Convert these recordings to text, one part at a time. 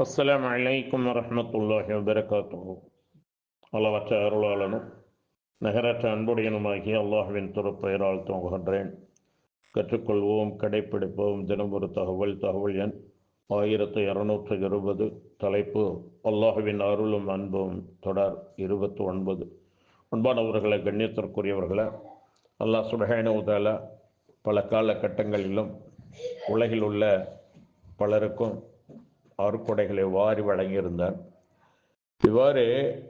அஸ்லாம் அலைக்கும் வரமத்துல்லாஹி வபரகாத்துஹு அளவற்ற அருளாளனும் நகரற்ற அன்புடையனுமாகிய அல்லாஹுவின் துறப்பெயரால் துவங்குகின்றேன் கற்றுக்கொள்வோம் கடைப்பிடிப்போம் தினம் ஒரு தகவல் தகவல் எண் ஆயிரத்து இரநூற்று இருபது தலைப்பு அல்லாஹுவின் அருளும் அன்பும் தொடர் இருபத்தி ஒன்பது அன்பானவர்களை கண்ணியத்திற்குரியவர்களை அல்லாஹ் சுபஹானுதால பல காலகட்டங்களிலும் உலகில் உள்ள பலருக்கும் அருக்கொடைகளை வாரி வழங்கியிருந்தார். இவ்வாறு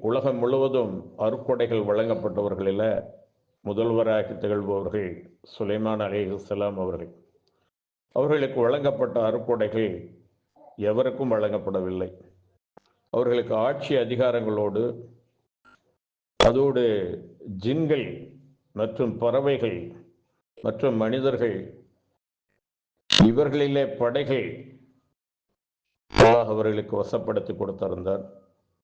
உலகம் முழுவதும் அருக்கொடைகள் வழங்கப்பட்டவர்களில் முதல்வராக திகழ்பவர்கள் சுலைமான் அலி இஸ்லாம் அவர்கள். அவர்களுக்கு வழங்கப்பட்ட அருக்கொடைகள் எவருக்கும் வழங்கப்படவில்லை. அவர்களுக்கு ஆட்சி அதிகாரங்களோடு அதோடு ஜின்கள் மற்றும் பறவைகள் மற்றும் மனிதர்கள் இவர்களிலே படைகள் அல்லாஹ் அவர்களுக்கு வசப்படுத்தி கொடுத்திருந்தார்.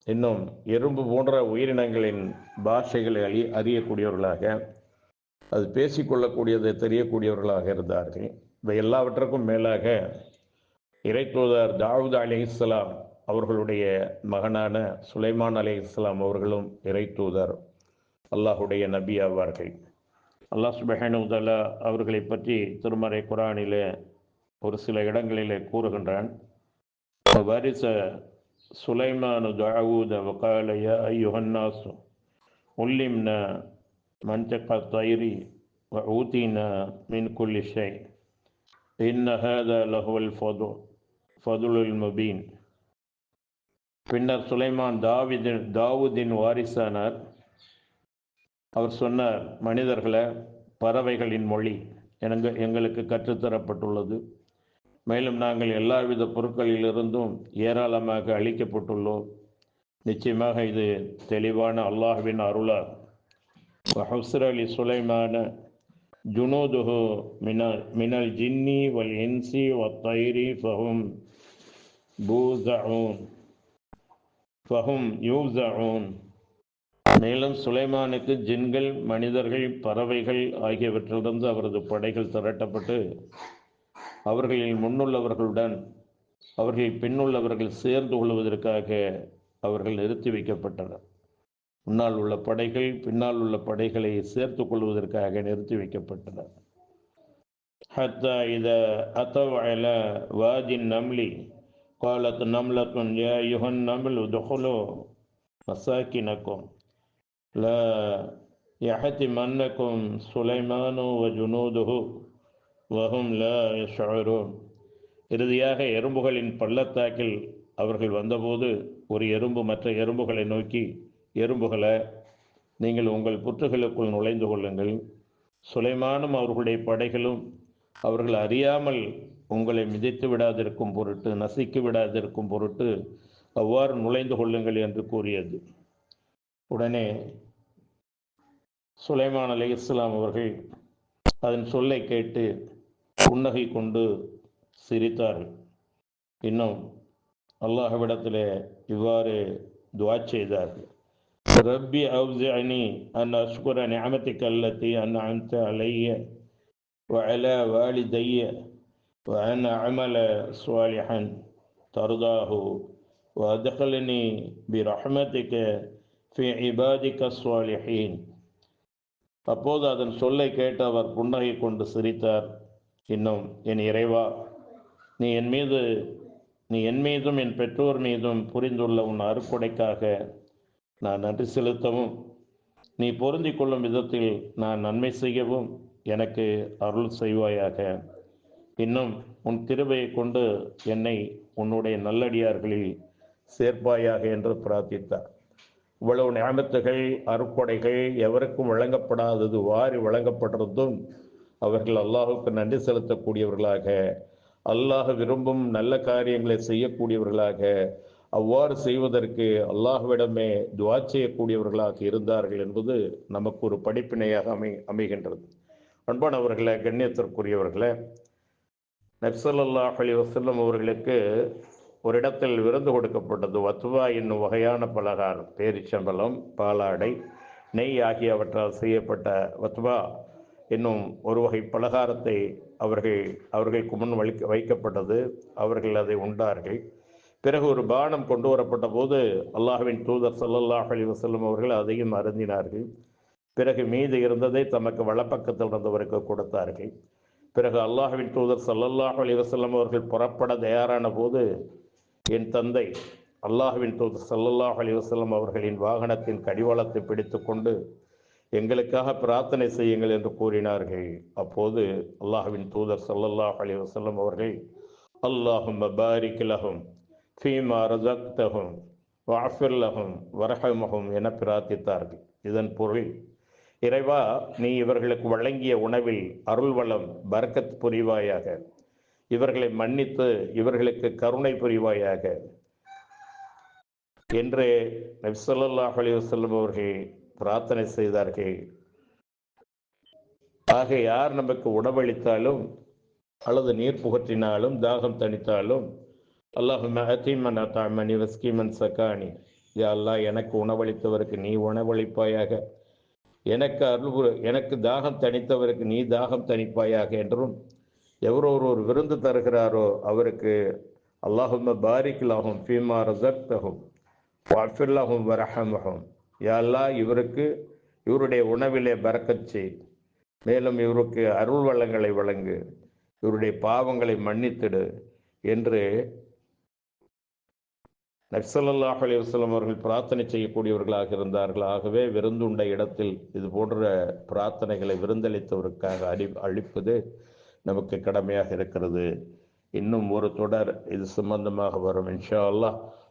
இன்னும் எறும்பு போன்ற உயிரினங்களின் பாஷைகளை அறி அறியக்கூடியவர்களாக அது பேசிக்கொள்ளக்கூடியதை தெரியக்கூடியவர்களாக இருந்தார்கள். இவை எல்லாவற்றுக்கும் மேலாக இறைத்தூதர் தாவூத் அலி இஸ்லாம் அவர்களுடைய மகனான சுலைமான் அலி இஸ்லாம் அவர்களும் இறைத்தூதர் அல்லாஹுடைய நபி ஆவார்கள். அல்லாஹ் சுபஹனுதல்லா அவர்களை பற்றி திருமறை குரானிலே ஒரு சில இடங்களிலே கூறுகின்றான். وورث سليمان داود وقال يا أيها الناس علمنا منطق الطير وأوتينا من كل شيء إن هذا لهو الفضل فضل المبين பின்னர் சுலைமான் தாவிதின் தாவூதின் வாரிசானார் அவர் சொன்னார் மனிதர்களை பறவைகளின் மொழி எங்க எங்களுக்கு கற்றுத்தரப்பட்டுள்ளது மேலும் நாங்கள் எல்லாவித பொருட்களிலிருந்தும் ஏராளமாக அளிக்கப்பட்டுள்ளோம். நிச்சயமாக இது தெளிவான அல்லாஹ்வின் அருளார் ஹசர் அலி சுலைமான ஜுனோதுஹு மினல் மினல் ஜின்னி வல் இன்சி வத்தைரி ஃபஹும் பூசஊன் ஃபஹும் யூசஊன் மேலும் சுலைமானுக்கு ஜின்கள் மனிதர்கள் பறவைகள் ஆகியவற்றிலிருந்து அவரது படைகள் திரட்டப்பட்டு அவர்களில் முன்னுள்ளவர்களுடன் அவர்கள் பின்னுள்ளவர்கள் சேர்ந்து கொள்வதற்காக அவர்கள் நிறுத்தி வைக்கப்பட்டனர் முன்னால் உள்ள படைகள் பின்னால் உள்ள படைகளை சேர்த்து கொள்வதற்காக நிறுத்தி வைக்கப்பட்டனர் حتى إذا أتوا على واد النمل قالت نملة يا أيها النمل ادخلوا مساكنكم لا يحتمنكم سليمان وجنوده வஹும் லா யஷ்உரூன் இறுதியாக எறும்புகளின் பள்ளத்தாக்கில் அவர்கள் வந்தபோது ஒரு எறும்பு மற்ற எறும்புகளை நோக்கி எறும்புகளை நீங்கள் உங்கள் புற்றுகளுக்குள் நுழைந்து கொள்ளுங்கள். சுலைமானும் அவர்களுடைய படைகளும் அவர்கள் அறியாமல் உங்களை மிதித்து விடாதிருக்கும் பொருட்டு நசிக்கு விடாதிருக்கும் பொருட்டு அவ்வாறு நுழைந்து கொள்ளுங்கள் என்று கூறியது. உடனே சுலைமான் அலி இஸ்லாம் அவர்கள் அதன் சொல்லை கேட்டு புன்னகை கொண்டு சிரித்தார்கள் இன்னும் அல்லாஹ்விடத்தில் இவ்வாறு துவா செய்தார்கள் ரப்பி அவுசிஅனி அன் அஷ்குர நியமத்திக் அல்லத்தி அன் அன்த அலைய وعلى والدي وأن أعمل صالحا ترضاه وأدخلني برحمتك في عبادك الصالحين அப்போது அதன் சொல்லை கேட்டு அவர் புன்னகை கொண்டு சிரித்தார் இன்னும் என் இறைவா நீ என் மீது நீ என் மீதும் என் பெற்றோர் மீதும் புரிந்துள்ள உன் அறுக்குடைக்காக நான் நன்றி செலுத்தவும் நீ பொருந்தி கொள்ளும் விதத்தில் நான் நன்மை செய்யவும் எனக்கு அருள் செய்வாயாக. இன்னும் உன் கிருபையை கொண்டு என்னை உன்னுடைய நல்லடியார்களில் சேர்ப்பாயாக என்று பிரார்த்தித்தார். இவ்வளவு ஞாபகத்துகள் அருக்கொடைகள் எவருக்கும் வழங்கப்படாதது வாரி வழங்கப்படுறதும் அவர்கள் அல்லாஹுக்கு நன்றி செலுத்தக்கூடியவர்களாக அல்லாஹ் விரும்பும் நல்ல காரியங்களை செய்யக்கூடியவர்களாக அவ்வாறு செய்வதற்கு அல்லாஹ்விடமே துவா செய்யக்கூடியவர்களாக இருந்தார்கள் என்பது நமக்கு ஒரு படிப்பினையாக அமை அமைகின்றது. அன்பானவர்களே கண்ணியத்திற்குரியவர்களே நப்சல்லாஹ் அலி வசல்லம் அவர்களுக்கு ஒரு இடத்தில் விருந்து கொடுக்கப்பட்டது. வத்துவா என்னும் வகையான பலகாரம் பேரிச்சம்பளம் பாலாடை நெய் ஆகியவற்றால் செய்யப்பட்ட வத்வா. என்னும் ஒரு வகை பலகாரத்தை அவர்கள் அவர்களுக்கு முன் வைக்க வைக்கப்பட்டது. அவர்கள் அதை உண்டார்கள். பிறகு ஒரு பானம் கொண்டு வரப்பட்ட போது அல்லாஹுவின் தூதர் சல்லல்லாஹ் அலி வசல்லம் அவர்கள் அதையும் அருந்தினார்கள். பிறகு மீது இருந்ததை தமக்கு வலப்பக்கத்தில் இருந்தவருக்கு கொடுத்தார்கள். பிறகு அல்லாஹுவின் தூதர் சல்லல்லாஹ் அலி வசல்லம் அவர்கள் புறப்பட தயாரான போது என் தந்தை அல்லாஹ்வின் தூதர் சல்லல்லாஹ் அலி வசல்லம் அவர்களின் வாகனத்தின் கடிவாளத்தை பிடித்துக்கொண்டு எங்களுக்காக பிரார்த்தனை செய்யுங்கள் என்று கூறினார்கள். அப்போது அல்லாஹுவின் தூதர் சல்லல்லாஹ் அலி வசல்லம் அவர்கள் அல்லாஹும் பாரிக் ஃபீமா ரஜக்தகும் வஅஃபிர் லஹும் என பிரார்த்தித்தார்கள். இதன் பொருள் இறைவா நீ இவர்களுக்கு வழங்கிய உணவில் அருள்வளம் பரக்கத் புரிவாயாக. இவர்களை மன்னித்து இவர்களுக்கு கருணை புரிவாயாக. என்று நபி ஸல்லல்லாஹு அலைஹி அவர்கள் பிரார்த்தனை செய்தார்கள். ஆக யார் நமக்கு உணவளித்தாலும் அல்லது நீர் புகற்றினாலும் தாகம் தணித்தாலும் அல்லாஹும் வஸ்கீமன் சக்கானி யா அல்லாஹ் எனக்கு உணவளித்தவருக்கு நீ உணவளிப்பாயாக. எனக்கு அருள் எனக்கு தாகம் தணித்தவருக்கு நீ தாகம் தணிப்பாயாக என்றும் எவரோ ஒரு விருந்து தருகிறாரோ அவருக்கு அல்லாஹும் பாரிக்லாகும் ஃபீமா ரஸக்தஹும் வஃபிர்லஹும் வரஹமஹும். யா இவருக்கு இவருடைய உணவிலே பறக்கச் செய். மேலும் இவருக்கு அருள் வளங்களை வழங்கு. இவருடைய பாவங்களை மன்னித்திடு என்று நக்சலல்லாஹ் அலிவசலம் அவர்கள் பிரார்த்தனை செய்யக்கூடியவர்களாக இருந்தார்கள். ஆகவே விருந்துண்ட இடத்தில் இது போன்ற பிரார்த்தனைகளை விருந்தளித்தவருக்காக அடி அளிப்பது நமக்கு கடமையாக இருக்கிறது. இன்னும் ஒரு தொடர் இது சம்பந்தமாக வரும். இன்ஷா அல்லாஹ்